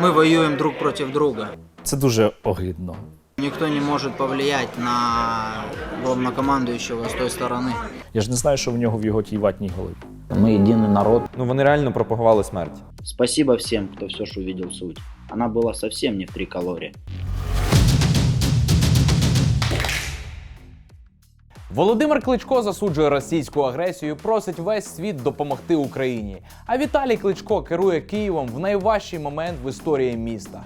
Мы воюем друг против друга. Це дуже огидно. Никто не может повлиять на главнокомандующего с той стороны. Я ж не знаю, що в нього в його тій ватній голові. Мы единый народ. Ну вони реально пропагували смерть. Спасибо всем, кто все же увидел суть. Она была совсем не в три Володимир Кличко засуджує російську агресію, просить весь світ допомогти Україні. А Віталій Кличко керує Києвом в найважчий момент в історії міста.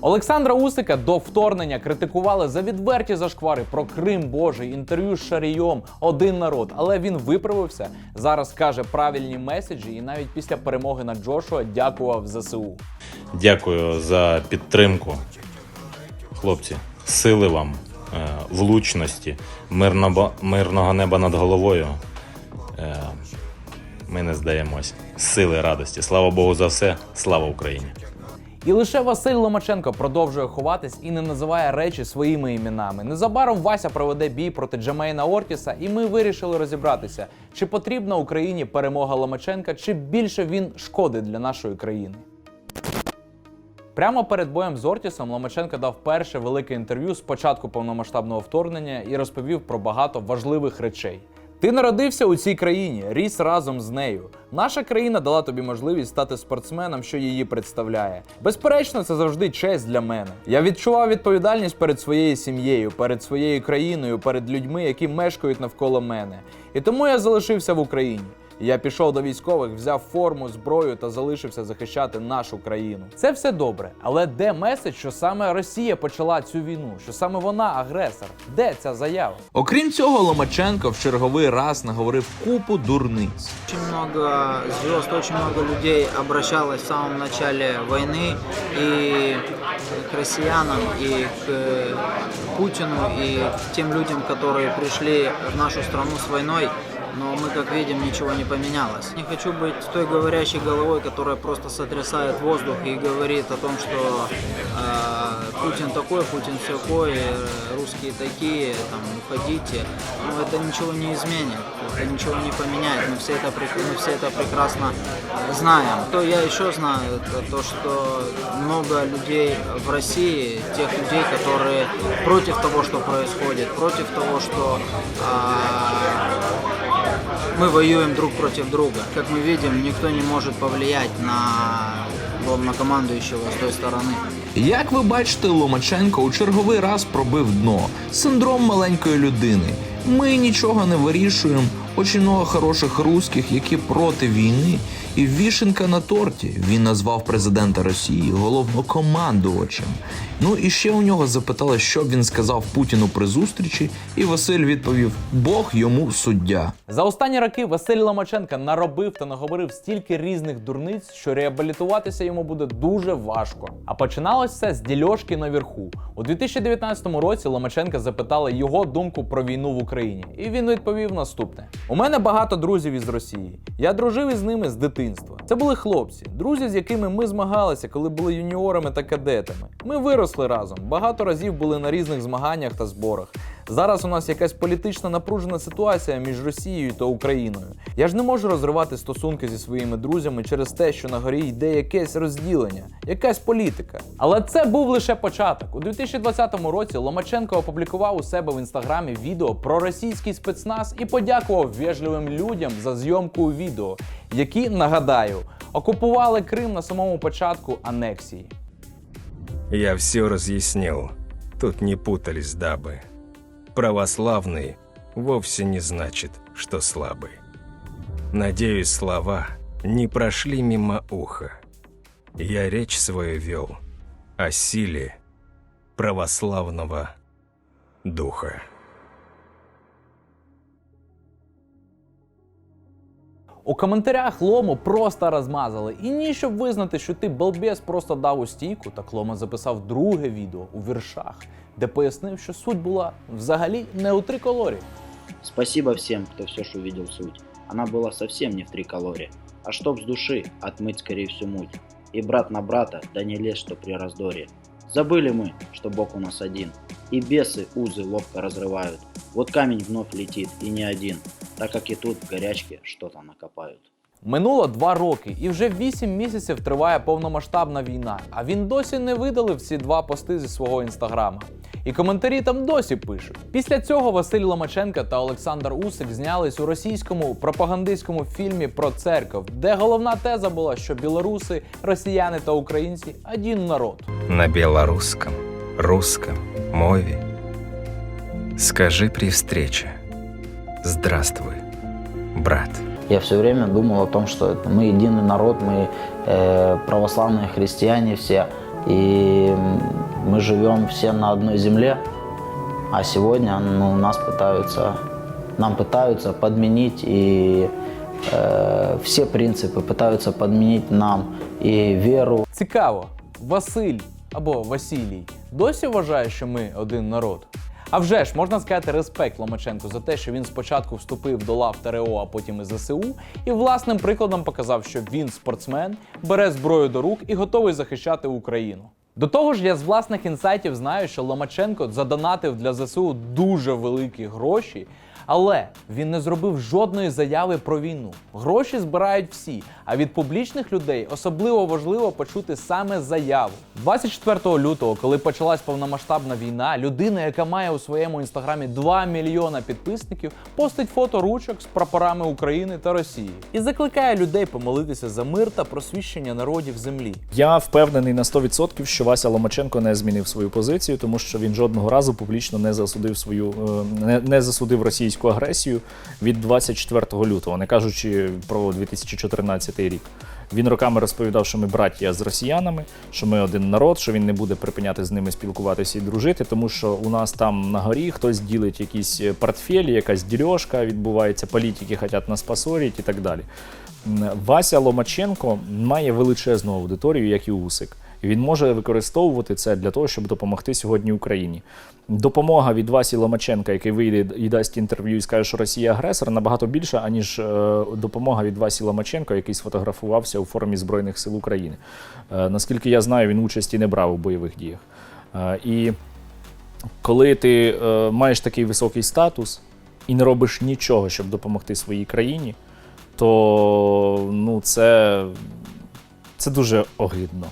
Олександра Усика до вторгнення критикували за відверті зашквари про Крим Божий, інтерв'ю з Шарійом, один народ. Але він виправився. Зараз каже правильні меседжі, і навіть після перемоги над Джошуа дякував ЗСУ. Дякую за підтримку. Хлопці, сили вам, влучності, мирного, мирного неба над головою. Е, Ми не здаємось. Сили радості. Слава Богу за все. Слава Україні! І лише Василь Ломаченко продовжує ховатись і не називає речі своїми іменами. Незабаром Вася проведе бій проти Джамейна Ортіса, і ми вирішили розібратися, чи потрібна Україні перемога Ломаченка, чи більше він шкодить для нашої країни. Прямо перед боєм з Ортісом Ломаченко дав перше велике інтерв'ю з початку повномасштабного вторгнення і розповів про багато важливих речей. Ти народився у цій країні, ріс разом з нею. Наша країна дала тобі можливість стати спортсменом, що її представляє. Безперечно, це завжди честь для мене. Я відчував відповідальність перед своєю сім'єю, перед своєю країною, перед людьми, які мешкають навколо мене. І тому я залишився в Україні. Я пішов до військових, взяв форму, зброю та залишився захищати нашу країну. Це все добре, але де меседж, що саме Росія почала цю війну, що саме вона агресор? Де ця заява? Окрім цього, Ломаченко в черговий раз наговорив купу дурниць. Очень много звезд, очень много людей обращалось в самом начале войны и к россиянам, и к Путину, и к тем людям, которые пришли в нашу страну с войной. Но мы, как видим, ничего не поменялось. Не хочу быть той говорящей головой, которая просто сотрясает воздух и говорит о том, что э, Путин такой, Путин всякой, э, русские такие, там, уходите. Но это ничего не изменит, это ничего не поменяет. Мы все это, мы все это прекрасно знаем. То я еще знаю, это то, что много людей в России, тех людей, которые против того, что происходит, против того, что а, мы воюем друг против друга. Как мы видим, никто не может повлиять на главнокомандующего с той стороны. Як ви бачите, Ломаченко у черговий раз пробив дно. Синдром маленької людини. Ми нічого не вирішуємо. Очень много хороших русських, які проти війни. І вішенка на торті. Він назвав президента Росії головнокомандувачем. Ну і ще у нього запитали, що б він сказав Путіну при зустрічі, і Василь відповів: Бог йому суддя. За останні роки Василь Ломаченка наробив та наговорив стільки різних дурниць, що реабілітуватися йому буде дуже важко. А починалось все з дільошки наверху. У 2019 році Ломаченка запитали його думку про війну в Україні, і він відповів наступне: у мене багато друзів із Росії. Я дружив із ними з дитинства. Це були хлопці, друзі, з якими ми змагалися, коли були юніорами та кадетами. Ми виросли разом, багато разів були на різних змаганнях та зборах. Зараз у нас якась політична напружена ситуація між Росією та Україною. Я ж не можу розривати стосунки зі своїми друзями через те, що на горі йде якесь розділення, якась політика. Але це був лише початок. У 2020 році Ломаченко опублікував у себе в інстаграмі відео про російський спецназ і подякував вежливим людям за зйомку відео, які, нагадаю, окупували Крим на самому початку анексії. Я все разъяснил. Тут не путались дабы. Православный вовсе не значит, что слабый. Надеюсь, слова не прошли мимо уха. Я речь свою вел о силе православного духа. У коментарях Лому просто розмазали. І ні, щоб визнати, що ти балбес просто дав у стійку, так Лома записав друге відео у віршах, де пояснив, що суть була взагалі не у триколорі. Спасибо всем, кто все же увидел суть. Она была совсем не в три калории. А чтоб с души отмыть скорее всю муть. И брат на брата, да не лезь, что при раздоре. Забыли мы, что Бог у нас один. И бесы узы ловко разрывают. Вот камень вновь летит, и не один. Так как и тут в горячке что-то накопают. Минуло два роки, і вже вісім місяців триває повномасштабна війна. А він досі не видалив ці два пости зі свого інстаграма. І коментарі там досі пишуть. Після цього Василь Ломаченко та Олександр Усик знялись у російському пропагандистському фільмі про церков, де головна теза була, що білоруси, росіяни та українці один народ. На белорусском, русском мове. Скажи при встрече. Здравствуй, брат. Я все время думал о том, что это мы единый народ, мы э, православные христиане все, и м, мы живем все на одной земле, а сегодня ну, нас пытаются, нам пытаются подменить и э, все принципы пытаются подменить нам и веру, Цікаво, Василь або Василій досі вважає, що ми один народ. А вже ж можна сказати респект Ломаченку за те, що він спочатку вступив до лав ТРО, а потім і ЗСУ, і власним прикладом показав, що він спортсмен, бере зброю до рук і готовий захищати Україну. До того ж, я з власних інсайтів знаю, що Ломаченко задонатив для ЗСУ дуже великі гроші, але він не зробив жодної заяви про війну. Гроші збирають всі, а від публічних людей особливо важливо почути саме заяву. 24 лютого, коли почалась повномасштабна війна, людина, яка має у своєму інстаграмі 2 мільйона підписників, постить фото ручок з прапорами України та Росії і закликає людей помолитися за мир та просвіщення народів землі. Я впевнений на 100%, що Вася Ломаченко не змінив свою позицію, тому що він жодного разу публічно не засудив свою е, не, не засудив російську агресію від 24 лютого, не кажучи про 2014 рік. Він роками розповідав, що ми браття з росіянами, що ми один народ, що він не буде припиняти з ними спілкуватися і дружити, тому що у нас там на горі хтось ділить якісь портфелі, якась дірьошка відбувається, політики хочуть нас посорити і так далі. Вася Ломаченко має величезну аудиторію, як і Усик. Він може використовувати це для того, щоб допомогти сьогодні Україні. Допомога від Васі Ломаченка, який вийде і дасть інтерв'ю і скаже, що Росія агресор, набагато більша, аніж е, допомога від Васі Ломаченка, який сфотографувався у формі Збройних сил України. Е, наскільки я знаю, він участі не брав у бойових діях. Е, і коли ти маєш такий високий статус і не робиш нічого, щоб допомогти своїй країні, то ну, це, це дуже огидно.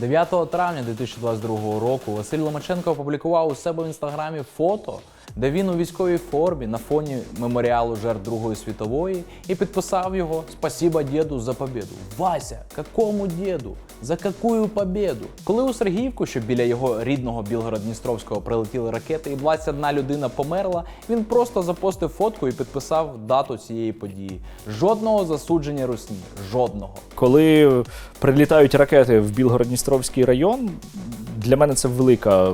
9 травня 2022 року Василь Ломаченко опублікував у себе в інстаграмі фото, де він у військовій формі на фоні меморіалу жертв Другої світової і підписав його Спасіба діду за побіду. Вася, какому діду? За какую побіду? Коли у Сергіївку, що біля його рідного Білгород-Дністровського прилетіли ракети, і 21 людина померла, він просто запостив фотку і підписав дату цієї події. Жодного засудження русні, жодного. Коли прилітають ракети в Білгород-Дністровський район, для мене це велика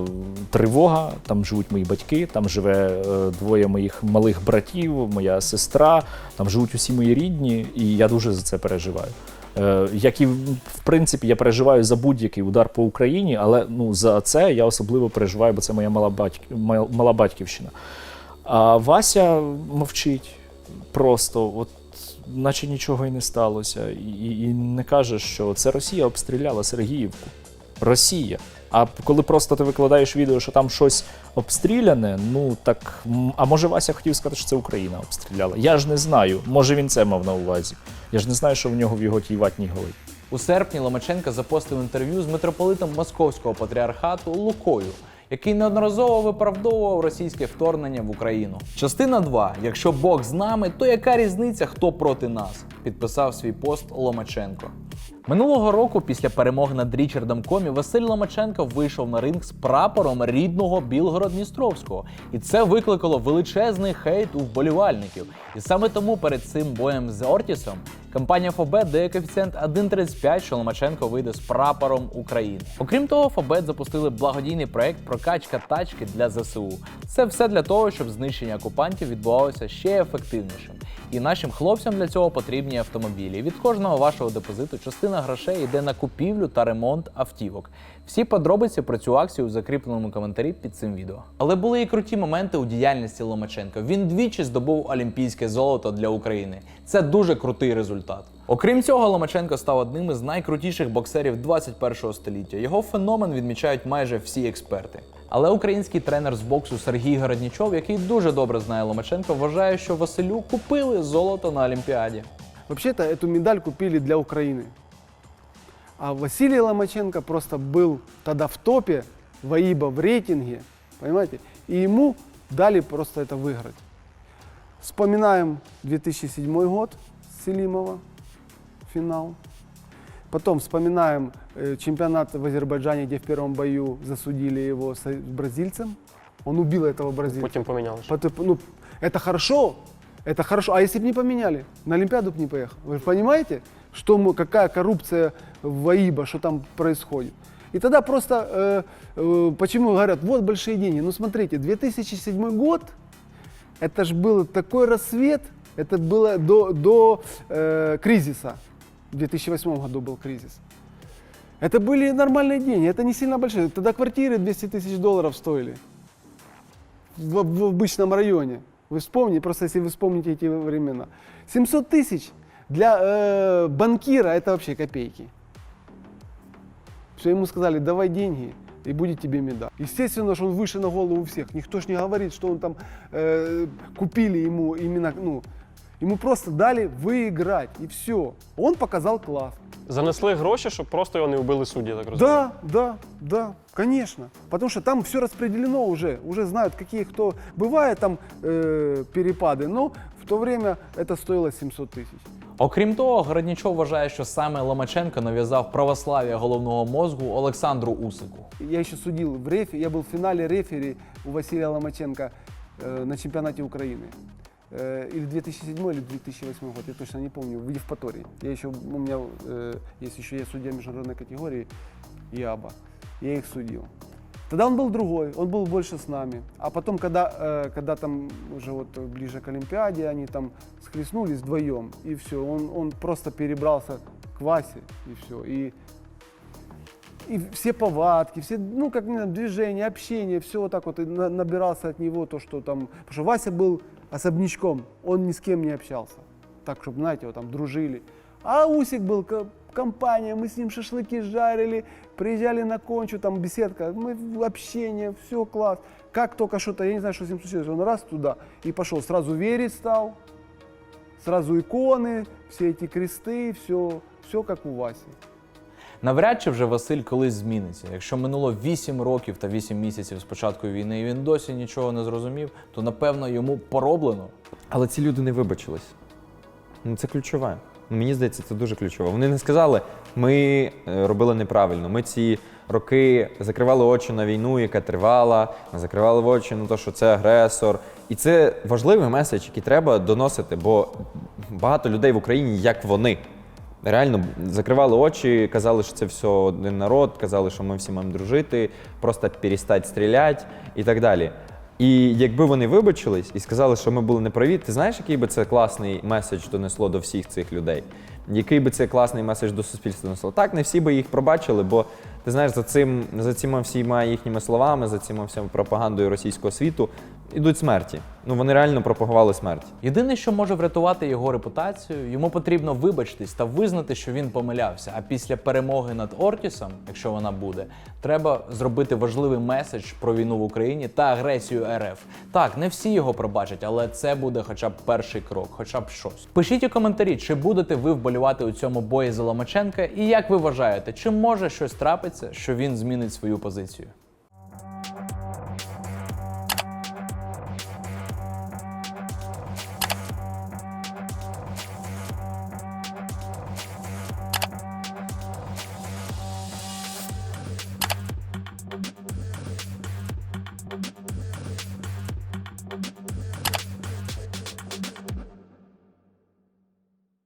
тривога. Там живуть мої батьки, там живе е, двоє моїх малих братів, моя сестра, там живуть усі мої рідні, і я дуже за це переживаю. Е, Як і в принципі я переживаю за будь-який удар по Україні, але ну за це я особливо переживаю, бо це моя мала батьк... мала батьківщина. А Вася мовчить просто, от наче нічого і не сталося, і, і не каже, що це Росія обстріляла Сергіївку. Росія. А коли просто ти викладаєш відео, що там щось обстріляне, ну так. А може Вася хотів сказати, що це Україна обстріляла? Я ж не знаю. Може він це мав на увазі. Я ж не знаю, що в нього в його тій ватній голові. У серпні Ломаченко запостив інтерв'ю з митрополитом Московського патріархату Лукою, який неодноразово виправдовував російське вторгнення в Україну. Частина 2. Якщо Бог з нами, то яка різниця, хто проти нас? Підписав свій пост Ломаченко. Минулого року, після перемоги над Річардом Комі, Василь Ломаченко вийшов на ринг з прапором рідного Білгород-Дністровського, і це викликало величезний хейт у вболівальників. І саме тому перед цим боєм з Ортісом компанія Фобет дає коефіцієнт 1,35, що Ломаченко вийде з прапором України. Окрім того, Фобет запустили благодійний проект прокачка тачки для ЗСУ. Це все для того, щоб знищення окупантів відбувалося ще ефективнішим. І нашим хлопцям для цього потрібні автомобілі. Від кожного вашого депозиту частина грошей йде на купівлю та ремонт автівок. Всі подробиці про цю акцію у закріпленому коментарі під цим відео. Але були і круті моменти у діяльності Ломаченка. Він двічі здобув олімпійське золото для України. Це дуже крутий результат. Окрім цього, Ломаченко став одним із найкрутіших боксерів 21 століття. Його феномен відмічають майже всі експерти. Але український тренер з боксу Сергій Городнічов, який дуже добре знає Ломаченка, вважає, що Василю купили золото на Олімпіаді. Вообще-то эту медаль купили для Украины. А Василий Ломаченко просто был тогда в топе ВАИБа в рейтинге, понимаете? И ему дали просто это выиграть. Вспоминаем 2007 год Селимова, финал. Потом вспоминаем э, чемпионат в Азербайджане, где в первом бою засудили его с бразильцем. Он убил этого бразильца. Потім помінялося. Потом, ну, это хорошо, это хорошо. А если бы не поменяли, на Олимпиаду бы не поехал. Вы понимаете, что мы, какая коррупция в АИБа, что там происходит? И тогда просто, э, э, почему говорят, вот большие деньги. Ну смотрите, 2007 год, это же был такой рассвет, это было до, до э, кризиса. В 2008 году был кризис. Это были нормальные деньги, это не сильно большие. Тогда квартиры 200 тысяч долларов стоили в, в обычном районе. Вы вспомните, просто если вы вспомните эти времена. 700 тысяч для э, банкира это вообще копейки. Все ему сказали, давай деньги, и будет тебе медаль. Естественно, что он выше на голову всех. Никто ж не говорит, что он там э, купили ему именно, ну, ему просто дали выиграть, и все. Он показал класс. Занесли гроші, щоб просто його не вбили судді, так розумію. Да, да, да, конечно. Потому что там все распределено уже, уже знают, какие кто. Бывают там э, перепады, но в то время это стоило 700 тысяч. Окрім того, Городнічов вважає, що саме Ломаченко нав'язав православ'я головного мозгу Олександру Усику. Я еще судил в рефе, я был в финале рефери у Василия Ломаченко э, на чемпионате Украины. Э, или 2007 или 2008 год, я точно не помню, в Евпатории. Я еще, у меня э, есть еще я судья международной категории ИАБА. Я их судил. Тогда он был другой, он был больше с нами. А потом, когда, э, когда там уже вот ближе к Олимпиаде, они там схлестнулись вдвоем, и все, он, он просто перебрался к Васе, и все. И и все повадки, все, ну, как не знаю, движения, общение, все вот так вот и на- набирался от него то, что там, потому что Вася был особнячком, он ни с кем не общался, так, чтобы, знаете, вот там дружили. А Усик был компания, мы с ним шашлыки жарили, приезжали на кончу, там беседка, мы в общение, все класс. Как только что-то, я не знаю, что с ним случилось, он раз туда и пошел, сразу верить стал, сразу иконы, все эти кресты, все, все как у Васи. Навряд чи вже Василь колись зміниться. Якщо минуло 8 років та 8 місяців з початку війни, і він досі нічого не зрозумів, то напевно йому пороблено. Але ці люди не вибачились. Ну це ключове. Мені здається, це дуже ключово. Вони не сказали, ми е, робили неправильно. Ми ці роки закривали очі на війну, яка тривала, закривали очі на те, що це агресор. І це важливий меседж, який треба доносити, бо багато людей в Україні, як вони. Реально закривали очі, казали, що це все один народ, казали, що ми всі маємо дружити, просто перестати стріляти і так далі. І якби вони вибачились і сказали, що ми були неправі, ти знаєш, який би це класний меседж донесло до всіх цих людей? Який би це класний меседж до суспільства донесло? Так, не всі би їх пробачили, бо ти знаєш, за цим за цими всіма їхніми словами, за цими всіма пропагандою російського світу ідуть смерті. Ну вони реально пропагували смерть. Єдине, що може врятувати його репутацію, йому потрібно вибачитись та визнати, що він помилявся. А після перемоги над Ортісом, якщо вона буде, треба зробити важливий меседж про війну в Україні та агресію РФ. Так, не всі його пробачать, але це буде хоча б перший крок, хоча б щось. Пишіть у коментарі, чи будете ви вболівати у цьому бої за Ломаченка, і як ви вважаєте, чи може щось трапиться, що він змінить свою позицію.